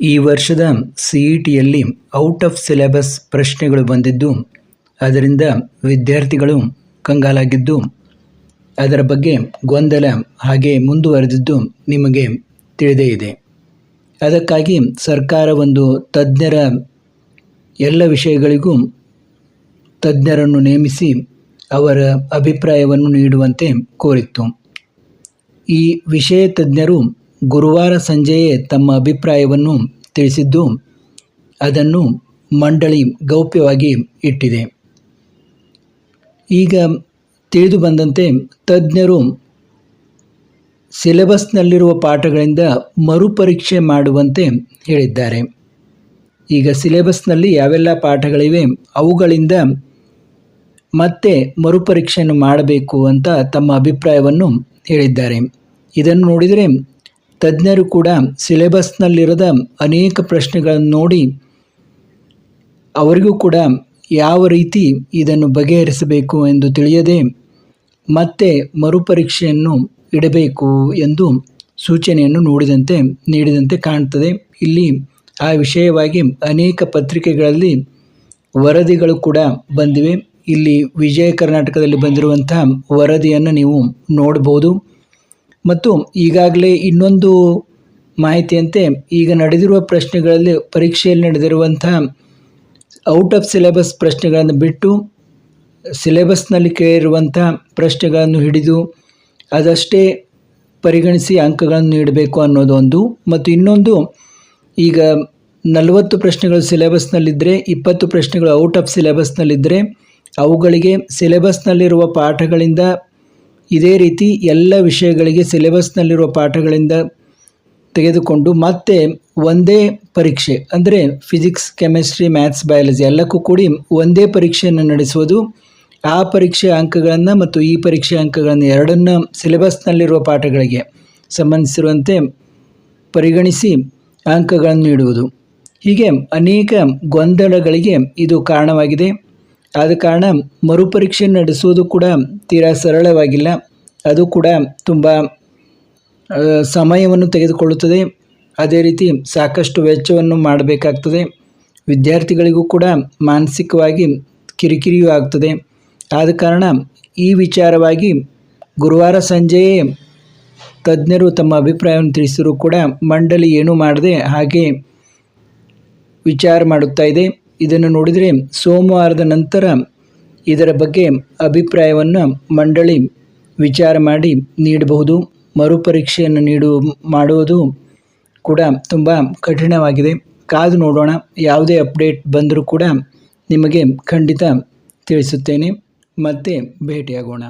ಈ ವರ್ಷದ C E ಟಿಯಲ್ಲಿ ಔಟ್ ಆಫ್ ಸಿಲೆಬಸ್ ಪ್ರಶ್ನೆಗಳು ಬಂದಿದ್ದು, ಅದರಿಂದ ವಿದ್ಯಾರ್ಥಿಗಳು ಕಂಗಾಲಾಗಿದ್ದು, ಅದರ ಬಗ್ಗೆ ಗೊಂದಲ ಹಾಗೆ ಮುಂದುವರೆದಿದ್ದು ನಿಮಗೆ ತಿಳಿದೇ ಇದೆ. ಅದಕ್ಕಾಗಿ ಸರ್ಕಾರ ಒಂದು ತಜ್ಞರ ಎಲ್ಲ ವಿಷಯಗಳಿಗೂ ತಜ್ಞರನ್ನು ನೇಮಿಸಿ ಅವರ ಅಭಿಪ್ರಾಯವನ್ನು ನೀಡುವಂತೆ ಕೋರಿತ್ತು. ಈ ವಿಷಯ ತಜ್ಞರು ಗುರುವಾರ ಸಂಜೆಯೇ ತಮ್ಮ ಅಭಿಪ್ರಾಯವನ್ನು ತಿಳಿಸಿದ್ದು ಅದನ್ನು ಮಂಡಳಿ ಗೌಪ್ಯವಾಗಿ ಇಟ್ಟಿದೆ. ಈಗ ತಿಳಿದು ಬಂದಂತೆ ತಜ್ಞರು ಸಿಲೆಬಸ್ನಲ್ಲಿರುವ ಪಾಠಗಳಿಂದ ಮರುಪರೀಕ್ಷೆ ಮಾಡುವಂತೆ ಹೇಳಿದ್ದಾರೆ. ಈಗ ಸಿಲೆಬಸ್ನಲ್ಲಿ ಯಾವೆಲ್ಲ ಪಾಠಗಳಿವೆ, ಅವುಗಳಿಂದ ಮತ್ತೆ ಮರುಪರೀಕ್ಷೆಯನ್ನು ಮಾಡಬೇಕು ಅಂತ ತಮ್ಮ ಅಭಿಪ್ರಾಯವನ್ನು ಹೇಳಿದ್ದಾರೆ. ಇದನ್ನು ನೋಡಿದರೆ ತಜ್ಞರು ಕೂಡ ಸಿಲೆಬಸ್ನಲ್ಲಿರದ ಅನೇಕ ಪ್ರಶ್ನೆಗಳನ್ನು ನೋಡಿ ಅವರಿಗೂ ಕೂಡ ಯಾವ ರೀತಿ ಇದನ್ನು ಬಗೆಹರಿಸಬೇಕು ಎಂದು ತಿಳಿಯದೆ ಮತ್ತೆ ಮರುಪರೀಕ್ಷೆಯನ್ನು ಇಡಬೇಕು ಎಂದು ಸೂಚನೆಯನ್ನು ನೋಡಿದಂತೆ, ನೀಡಿದಂತೆ ಕಾಣ್ತದೆ. ಇಲ್ಲಿ ಆ ವಿಷಯವಾಗಿ ಅನೇಕ ಪತ್ರಿಕೆಗಳಲ್ಲಿ ವರದಿಗಳು ಕೂಡ ಬಂದಿವೆ. ಇಲ್ಲಿ ವಿಜಯ ಕರ್ನಾಟಕದಲ್ಲಿ ಬಂದಿರುವಂಥ ವರದಿಯನ್ನು ನೀವು ನೋಡ್ಬೋದು ಮತ್ತು ಈಗಾಗಲೇ ಇನ್ನೊಂದು ಮಾಹಿತಿಯಂತೆ ಈಗ ನಡೆದಿರುವ ಪ್ರಶ್ನೆಗಳಲ್ಲಿ ಪರೀಕ್ಷೆಯಲ್ಲಿ ನಡೆದಿರುವಂಥ ಔಟ್ ಆಫ್ ಸಿಲೆಬಸ್ ಪ್ರಶ್ನೆಗಳನ್ನು ಬಿಟ್ಟು ಸಿಲೆಬಸ್ನಲ್ಲಿ ಕೇಳಿರುವಂಥ ಪ್ರಶ್ನೆಗಳನ್ನು ಹಿಡಿದು ಅದಷ್ಟೇ ಪರಿಗಣಿಸಿ ಅಂಕಗಳನ್ನು ನೀಡಬೇಕು ಅನ್ನೋದು ಒಂದು. ಮತ್ತು ಇನ್ನೊಂದು, ಈಗ ನಲವತ್ತು ಪ್ರಶ್ನೆಗಳು ಸಿಲೆಬಸ್ನಲ್ಲಿದ್ದರೆ ಇಪ್ಪತ್ತು ಪ್ರಶ್ನೆಗಳು ಔಟ್ ಆಫ್ ಸಿಲೆಬಸ್ನಲ್ಲಿದ್ದರೆ ಅವುಗಳಿಗೆ ಸಿಲೆಬಸ್ನಲ್ಲಿರುವ ಪಾಠಗಳಿಂದ ಇದೇ ರೀತಿ ಎಲ್ಲ ವಿಷಯಗಳಿಗೆ ಸಿಲೆಬಸ್ನಲ್ಲಿರುವ ಪಾಠಗಳಿಂದ ತೆಗೆದುಕೊಂಡು ಮತ್ತೆ ಒಂದೇ ಪರೀಕ್ಷೆ, ಅಂದರೆ ಫಿಸಿಕ್ಸ್ ಕೆಮಿಸ್ಟ್ರಿ ಮ್ಯಾಥ್ಸ್ ಬಯಾಲಜಿ ಎಲ್ಲಕ್ಕೂ ಕೂಡಿ ಒಂದೇ ಪರೀಕ್ಷೆಯನ್ನು ನಡೆಸುವುದು, ಆ ಪರೀಕ್ಷೆ ಅಂಕಗಳನ್ನು ಮತ್ತು ಈ ಪರೀಕ್ಷೆ ಅಂಕಗಳನ್ನು ಎರಡನ್ನು ಸಿಲೆಬಸ್ನಲ್ಲಿರುವ ಪಾಠಗಳಿಗೆ ಸಂಬಂಧಿಸಿರುವಂತೆ ಪರಿಗಣಿಸಿ ಅಂಕಗಳನ್ನು ನೀಡುವುದು. ಹೀಗೆ ಅನೇಕ ಗೊಂದಲಗಳಿಗೆ ಇದು ಕಾರಣವಾಗಿದೆ. ಆದ ಕಾರಣ ಮರುಪರೀಕ್ಷೆ ನಡೆಸುವುದು ಕೂಡ ತೀರಾ ಸರಳವಾಗಿಲ್ಲ. ಅದು ಕೂಡ ತುಂಬ ಸಮಯವನ್ನು ತೆಗೆದುಕೊಳ್ಳುತ್ತದೆ. ಅದೇ ರೀತಿ ಸಾಕಷ್ಟು ವೆಚ್ಚವನ್ನು ಮಾಡಬೇಕಾಗ್ತದೆ. ವಿದ್ಯಾರ್ಥಿಗಳಿಗೂ ಕೂಡ ಮಾನಸಿಕವಾಗಿ ಕಿರಿಕಿರಿಯೂ ಆಗ್ತದೆ. ಆದ ಕಾರಣ ಈ ವಿಚಾರವಾಗಿ ಗುರುವಾರ ಸಂಜೆಯೇ ತಜ್ಞರು ತಮ್ಮ ಅಭಿಪ್ರಾಯವನ್ನು ತಿಳಿಸಿದರೂ ಕೂಡ ಮಂಡಳಿ ಏನೂ ಮಾಡದೆ ಹಾಗೆ ವಿಚಾರ ಮಾಡುತ್ತಾ ಇದೆ. ಇದನ್ನು ನೋಡಿದರೆ ಸೋಮವಾರದ ನಂತರ ಇದರ ಬಗ್ಗೆ ಅಭಿಪ್ರಾಯವನ್ನು ಮಂಡಳಿ ವಿಚಾರ ಮಾಡಿ ನೀಡಬಹುದು. ಮರುಪರೀಕ್ಷೆಯನ್ನು ನೀಡು, ಮಾಡುವುದು ಕೂಡ ತುಂಬ ಕಠಿಣವಾಗಿದೆ. ಕಾದು ನೋಡೋಣ. ಯಾವುದೇ ಅಪ್ಡೇಟ್ ಬಂದರೂ ಕೂಡ ನಿಮಗೆ ಖಂಡಿತ ತಿಳಿಸುತ್ತೇನೆ. ಮತ್ತೆ ಭೇಟಿಯಾಗೋಣ.